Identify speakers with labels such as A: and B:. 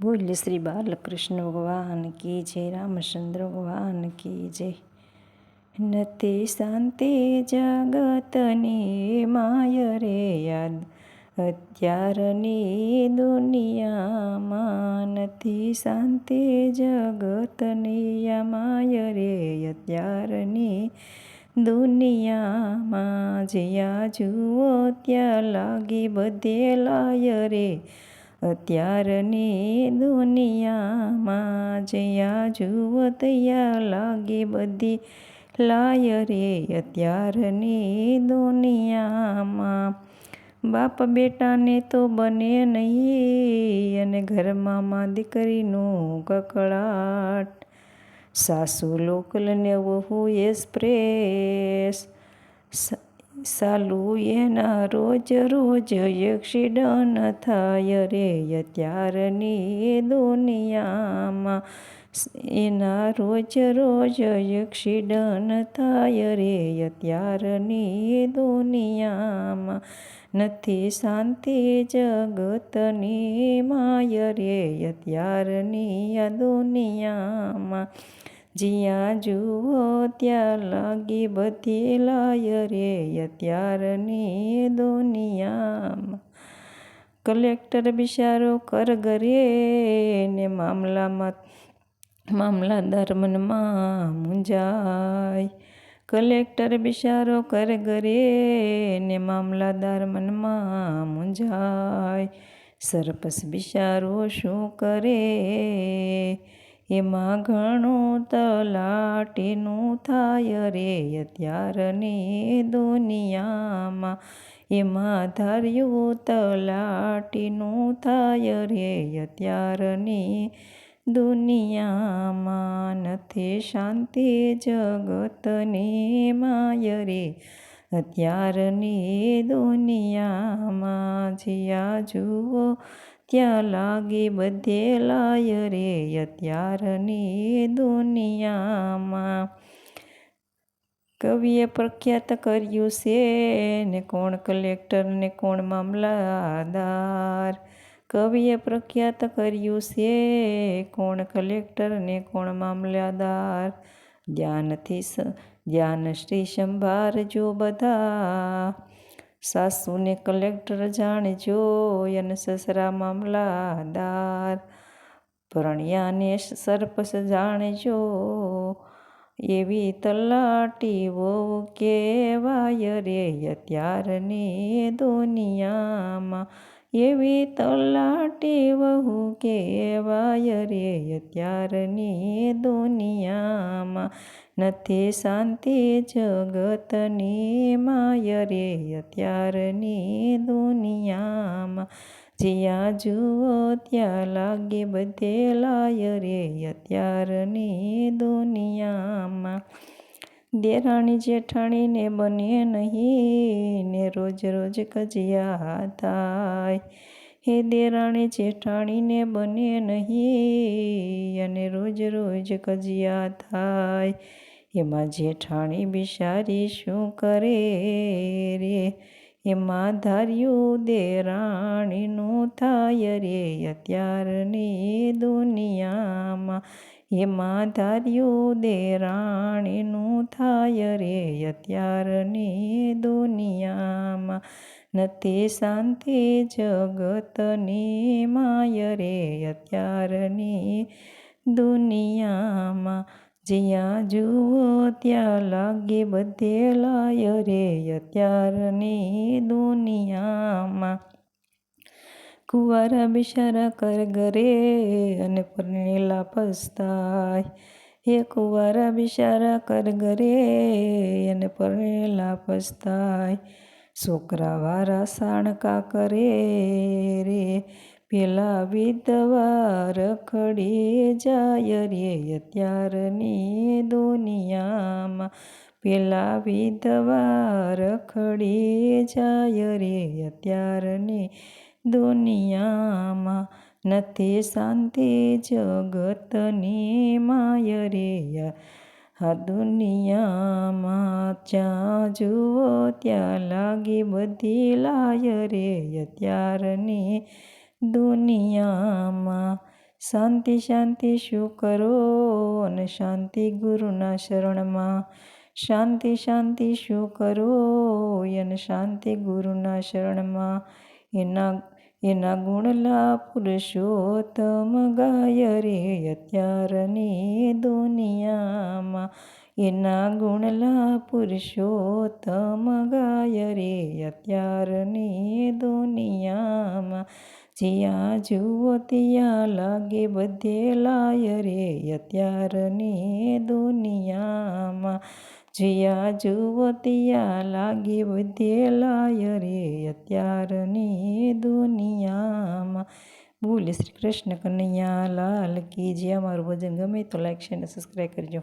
A: બોલ્ય શ્રી બાલકૃષ્ણ ભગવાન કી જય, રામચંદ્ર ભગવાન કી જય. નથી શાંતિ જગતની માય રે યાદ. અત્યારની દુનિયામાં નથી શાંતિ જગતની માય રે અત્યારની દુનિયામાં જ્યાં જુઓ ત્યાં લાગી બધે લાય રે. અત્યારની દુનિયામાં જ્યાં જુઓ ત્યાં લાગે બધી લાય રે અત્યારની દુનિયામાં બાપ બેટાને તો બને નહીં અને ઘરમાં માં દીકરીનું કકળાટ. સાસુ લોકલને વહુ એક્સપ્રેસ સાલુ એના રોજ રોજ એક્સિડન થાય રે અત્યારની દુનિયામાં. એના રોજ રોજ એક્સિડન થાય રે અત્યારની દુનિયામાં. નથી શાંતિ જગતની માય રે અત્યારની દુનિયામાં. જ્યાં જુઓ ત્યાં લાગી બધી લાય રે અત્યારની દુનિયામાં કલેક્ટર બિચારો કર ઘરે ને મામલામાં મામલાદાર મનમાં મૂંઝાય કલેક્ટર બિચારો કર ઘરે ને મામલાદાર મનમાં મૂંઝાય સરપસ બિચારો શું કરે એમાં ઘણું તલાટીનું થાય રે અત્યારની દુનિયામાં. એમાં ધાર્યું તલાટીનું થાય રે અત્યારની દુનિયામાં. નથી શાંતિ જગતની માય રે અત્યારની દુનિયામાં. જીયા જુઓ ત્યાં લાગે બધે લાય રે અત્યારની દુનિયામાં કવિએ પ્રખ્યાત કર્યું છે ને કોણ કલેક્ટર ને કોણ મામલાદાર કવિએ પ્રખ્યાત કર્યું છે કોણ કલેક્ટર ને કોણ મામલાદાર ધ્યાનથી ધ્યાનશ્રી સંભાળજો બધા સાસુને કલેક્ટર જાણજો અને સસરા મામલાદાર. ભરણિયાને સરપસ જાણજો એવી તલાટી વહુ કેવાય રે અત્યારની દુનિયામાં. એવી તલાટી વહુ કેવાય રે અત્યારની દુનિયામાં. નથી શાંતિ જગતની માય રે અત્યારની દુનિયામાં. જ્યાં જુઓ ત્યાં લાગે બધે લાય રે અત્યારની દુનિયામાં. દેરાણી જેઠાણીને બને નહીં ને રોજ રોજ કજિયા થાય. હે દેરાણી જેઠાણીને બને નહીં અને રોજ રોજ કજિયા થાય. એમાં જેઠાણી બિચારી શું કરે રે? એમાં ધાર્યું દેરાણીનું થાય રે અત્યારની દુનિયામાં. એમાં ધાર્યું દેરાણીનું થાય રે અત્યારની દુનિયામાં. નથી શાંતિ જગતની માય રે અત્યારની દુનિયામાં. જ્યાં જુઓ ત્યાં લાગે બધે લાય રે અત્યારની દુનિયામાં. કુંવારા બિચારા કર ઘરે અને પરણેલા પસ્તાય. એ કુંવારા બિચારા કર ઘરે અને પરણેલા પસ્તાય. છોકરા વારા સાણકા કરે રે, પેલા વિધવા રખડી જાય રે અત્યારની દુનિયામાં. પેલા વિધવા રખડી જાય રે અત્યારની દુનિયામાં નથી શાંતિ જગતની માય રે આ દુનિયામાં જ્યાં જુઓ ત્યાં લાગી બધી લાય રે ત્યારની દુનિયામાં શાંતિ શાંતિ શું કરો અને શાંતિ ગુરુના શરણમાં? શાંતિ શાંતિ શું કરો અને શાંતિ ગુરુના શરણમાં? એના એના ગુણલા પુરુષોત્તમ ગાય રે અત્યારની દુનિયામાં. એના ગુણલા પુરુષોત્તમ ગાય રે અત્યારની દુનિયામાં. જ્યાં જુઓ ત્યાં લાગે બધે લાય રે અત્યારની દુનિયામાં. જ્યાં જુઓ ત્યાં લાગી બધે લાય રે અત્યારની દુનિયામાં. બોલે શ્રી કૃષ્ણ કનૈયા લાલ કી જે અમારું ભજન ગમે તો લાઈક શેર અને સબસ્ક્રાઈબ કરજો.